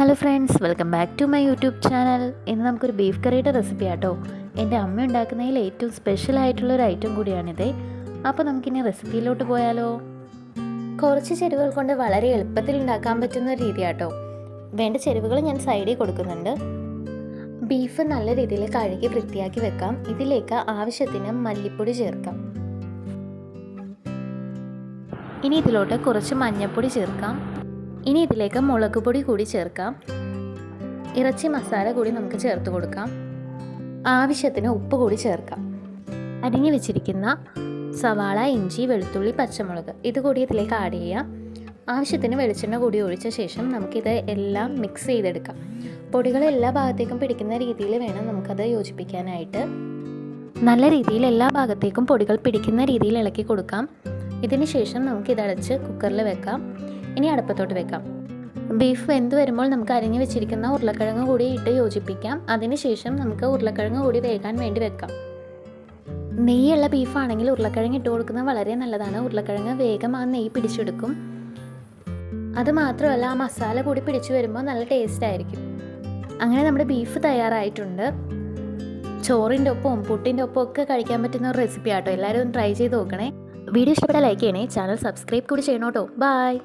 Hello friends welcome back to my YouTube channel ഇന്ന് നമുക്കൊരു beef കറിയുടെ റെസിപ്പി ആട്ടോ. എന്റെ അമ്മ ഉണ്ടാക്കുന്നതിൽ ഏറ്റവും സ്പെഷ്യൽ ആയിട്ടുള്ള ഒരു ഐറ്റം കൂടിയാണിത്. അപ്പോൾ നമുക്കിനി റെസിപ്പിയിലോട്ട് പോയാലോ? കുറച്ച് ചേരുവകൾ കൊണ്ട് വളരെ എളുപ്പത്തിൽ ഉണ്ടാക്കാൻ പറ്റുന്ന ഒരു രീതിയാട്ടോ. വേണ്ട ചേരുവകൾ ഞാൻ സൈഡിൽ കൊടുക്കുന്നുണ്ട്. ബീഫ് നല്ല രീതിയിൽ കഴുകി വൃത്തിയാക്കി വെക്കാം. ഇതിലേക്ക് ആവശ്യത്തിന് മല്ലിപ്പൊടി ചേർക്കാം. ഇനി ഇതിലോട്ട് കുറച്ച് മഞ്ഞൾപ്പൊടി ചേർക്കാം. ഇനി ഇതിലേക്ക് മുളക് പൊടി കൂടി ചേർക്കാം. ഇറച്ചി മസാല കൂടി നമുക്ക് ചേർത്ത് കൊടുക്കാം. ആവശ്യത്തിന് ഉപ്പ് കൂടി ചേർക്കാം. അരിഞ്ഞു വെച്ചിരിക്കുന്ന സവാള ഇഞ്ചി വെളുത്തുള്ളി പച്ചമുളക് ഇത് കൂടി ഇതിലേക്ക് ആഡ് ചെയ്യാം. ആവശ്യത്തിന് വെളിച്ചെണ്ണ കൂടി ഒഴിച്ച ശേഷം നമുക്കിത് എല്ലാം മിക്സ് ചെയ്തെടുക്കാം. പൊടികൾ എല്ലാ ഭാഗത്തേക്കും പിടിക്കുന്ന രീതിയിൽ വേണം നമുക്കത് യോജിപ്പിക്കാനായിട്ട്. നല്ല രീതിയിൽ എല്ലാ ഭാഗത്തേക്കും പൊടികൾ പിടിക്കുന്ന രീതിയിൽ ഇളക്കി കൊടുക്കാം. ഇതിന് ശേഷം നമുക്കിതടച്ച് കുക്കറിൽ വെക്കാം. ഇനി അടുപ്പത്തോട്ട് വെക്കാം. ബീഫ് വെന്ത് വരുമ്പോൾ നമുക്ക് അരിഞ്ഞു വെച്ചിരിക്കുന്ന ഉരുളക്കിഴങ്ങ് കൂടി ഇട്ട് യോജിപ്പിക്കാം. അതിനുശേഷം നമുക്ക് ഉരുളക്കിഴങ്ങ് കൂടി വേകാൻ വേണ്ടി വെക്കാം. നെയ്യുള്ള ബീഫാണെങ്കിൽ ഉരുളക്കിഴങ്ങ് ഇട്ട് കൊടുക്കുന്നത് വളരെ നല്ലതാണ്. ഉരുളക്കിഴങ്ങ് വേഗം ആ നെയ്യ് പിടിച്ചെടുക്കും. അത് മാത്രമല്ല ആ മസാല കൂടി പിടിച്ചു വരുമ്പോൾ നല്ല ടേസ്റ്റ് ആയിരിക്കും. അങ്ങനെ നമ്മുടെ ബീഫ് തയ്യാറായിട്ടുണ്ട്. ചോറിന്റെ ഒപ്പവും പുട്ടിന്റെ ഒപ്പം ഒക്കെ കഴിക്കാൻ പറ്റുന്ന ഒരു റെസിപ്പി ആട്ടോ. എല്ലാവരും ഒന്ന് ട്രൈ ചെയ്ത് നോക്കണേ. വീഡിയോ ഇഷ്ടപ്പെട്ടാൽ ലൈക്ക് ചെയ്യണേ. ചാനൽ സബ്സ്ക്രൈബ് കൂടി ചെയ്യണോട്ടോ. ബൈ